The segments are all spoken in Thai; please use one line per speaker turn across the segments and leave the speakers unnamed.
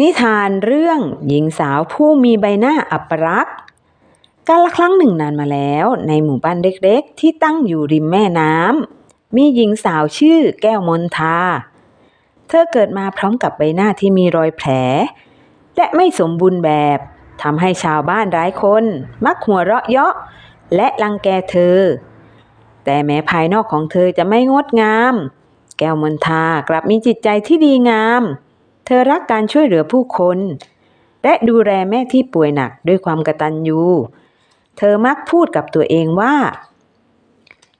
นิทานเรื่องหญิงสาวผู้มีใบหน้าอัปรักษ์กาลครั้งหนึ่งนานมาแล้วในหมู่บ้านเล็กๆ ที่ตั้งอยู่ริมแม่น้ำมีหญิงสาวชื่อแก้วมนทา เธอเกิดมาพร้อมกับใบหน้าที่มีรอยแผล และไม่สมบูรณ์แบบทำให้ชาวบ้านหลายคน มักหัวเราะเยาะ และรังแกเธอ แต่แม้ภายนอกของเธอจะไม่งดงาม แก้วมนทากลับมีจิตใจที่ดีงามเเธอรักการช่วยเหลือผู้คน และดูแลแม่ที่ป่วยหนักด้วยความกตัญญู เธอมักพูดกับตัวเองว่า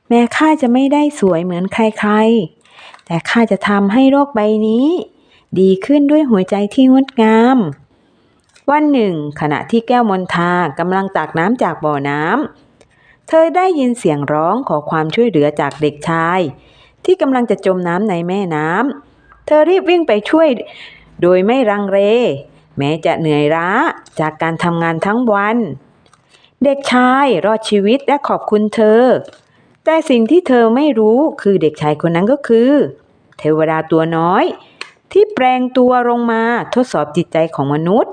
แม้ข้าจะไม่ได้สวยเหมือนใครๆ แต่ข้าจะทำให้โรคใบนี้ ดีขึ้นด้วยหัวใจที่งดงาม วันหนึ่ง ขณะที่แก้วมนทากำลังตักน้ำจากบ่อน้ำ เธอได้ยินเสียงร้องขอความช่วยเหลือจากเด็กชาย ที่กำลังจะจมน้ำในแม่น้ำเธอรีบวิ่งไปช่วย โดยไม่รังเรแม้จะเหนื่อยล้าจากการทำงานทั้งวัน เด็กชายรอดชีวิตและขอบคุณเธอ แต่สิ่งที่เธอไม่รู้คือเด็กชายคนนั้นก็คือ เทวดาตัวน้อย ที่แปลงตัวลงมาทดสอบจิตใจของมนุษย์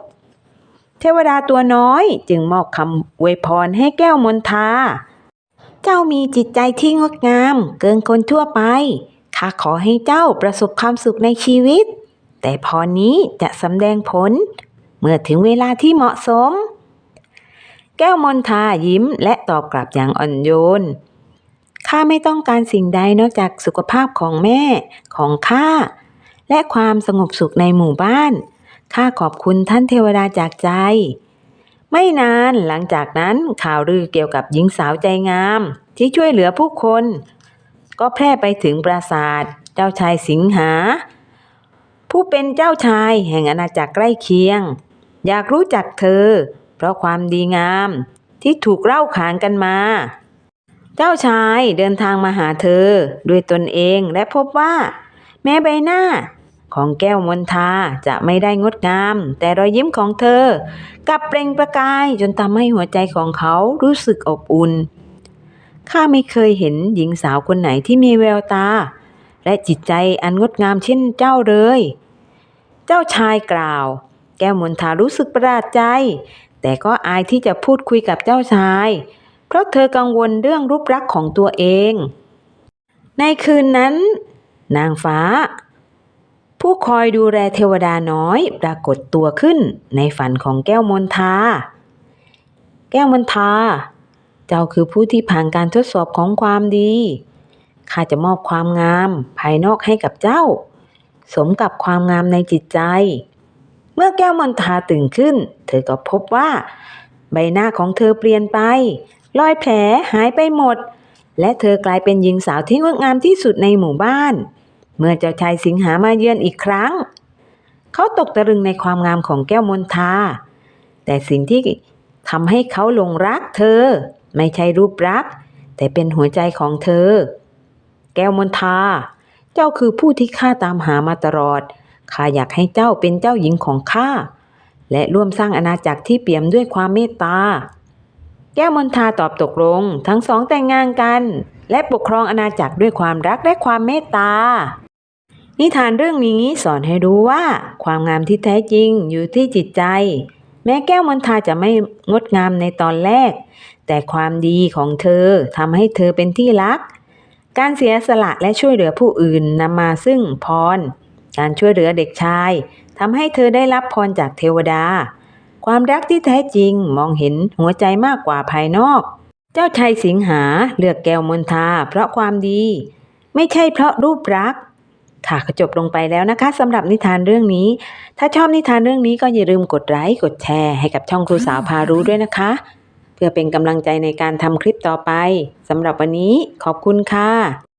เทวดาตัวน้อยจึงมอบคำอวยพรให้แก้วมนทา เจ้ามีจิตใจที่งดงาม เกินคนทั่วไปข้าขอให้เจ้าประสบความสุขในชีวิต แต่พรนี้จะสำแดงผล เมื่อถึงเวลาที่เหมาะสม แก้วมนทายิ้มและตอบกลับอย่างอ่อนโยน ข้าไม่ต้องการสิ่งใดนอกจากสุขภาพของแม่ของข้าและความสงบสุขในหมู่บ้าน ข้าขอบคุณท่านเทวดาจากใจ ไม่นานหลังจากนั้นข่าวลือเกี่ยวกับหญิงสาวใจงาม ที่ช่วยเหลือผู้คน ก็แพร่ไปถึงปราสาท เจ้าชายสิงหา ผู้เป็นเจ้าชายแห่งอาณาจักรใกล้เคียง อยากรู้จักเธอ เพราะความดีงามที่ถูกเล่าขานกันมา เจ้าชายเดินทางมาหาเธอด้วยตนเองและพบว่า แม้ใบหน้าของแก้วมนทาจะไม่ได้งดงาม แต่รอยยิ้มของเธอกลับเปล่งประกายจนทำให้หัวใจของเขารู้สึกอบอุ่น ข้าไม่เคยเห็นหญิงสาวคนไหนที่มีแววตา และจิตใจอันงดงามเช่นเจ้าเลย เจ้าชายกล่าว แก้วมนทารู้สึกประหลาดใจ แต่ก็อายที่จะพูดคุยกับเจ้าชาย เพราะเธอกังวลเรื่องรูปลักษณ์ของตัวเอง ในคืนนั้น นางฟ้า ผู้คอยดูแลเทวดาน้อยปรากฏตัวขึ้นในฝันของแก้วมนทา แก้วมนทา เจ้าคือผู้ที่ผ่านการทดสอบของความดีข้าจะมอบความงามภายนอกให้กับเจ้า สมกับความงามในจิตใจ เมื่อแก้วมนทาตื่นขึ้น เธอก็พบว่า ใบหน้าของเธอเปลี่ยนไป รอยแผลหายไปหมด และเธอกลายเป็นหญิงสาวที่งดงามที่สุดในหมู่บ้าน เมื่อเจ้าชายสิงหามาเยือนอีกครั้ง เขาตกตะลึงในความงามของแก้วมนทา แต่สิ่งที่ทำให้เขาหลงรักเธอ ไม่ใช่รูปรัก แต่เป็นหัวใจของเธอ แก้วมนทา เจ้าคือผู้ที่ข้าตามหามาตลอด ข้าอยากให้เจ้าเป็นเจ้าหญิงของข้า และร่วมสร้างอาณาจักรที่เปี่ยมด้วยความเมตตา แก้วมนทาตอบตกลง ทั้งสองแต่งงานกัน และปกครองอาณาจักรด้วยความรักและความเมตตา นิทานเรื่องนี้สอนให้รู้ว่า ความงามที่แท้จริงอยู่ที่จิตใจ แม้แก้วมนทาจะไม่งดงามในตอนแรก แต่ความดีของเธอทำให้เธอเป็นที่รัก การเสียสละและช่วยเหลือผู้อื่นนำมาซึ่งพร การช่วยเหลือเด็กชายทำให้เธอได้รับพรจากเทวดา ความรักที่แท้จริงมองเห็นหัวใจมากกว่าภายนอก เจ้าชายสิงหาเลือกแก้วมนทาเพราะความดี ไม่ใช่เพราะรูปรักค่ะก็จบลงไปแล้วนะคะสำหรับนิทานเรื่องนี้ ถ้าชอบนิทานเรื่องนี้ก็อย่าลืมกดไลค์กดแชร์ให้กับช่องครูสาวพารู้ด้วยนะคะ เพื่อเป็นกำลังใจในการทำคลิปต่อไปสำหรับวันนี้ขอบคุณค่ะ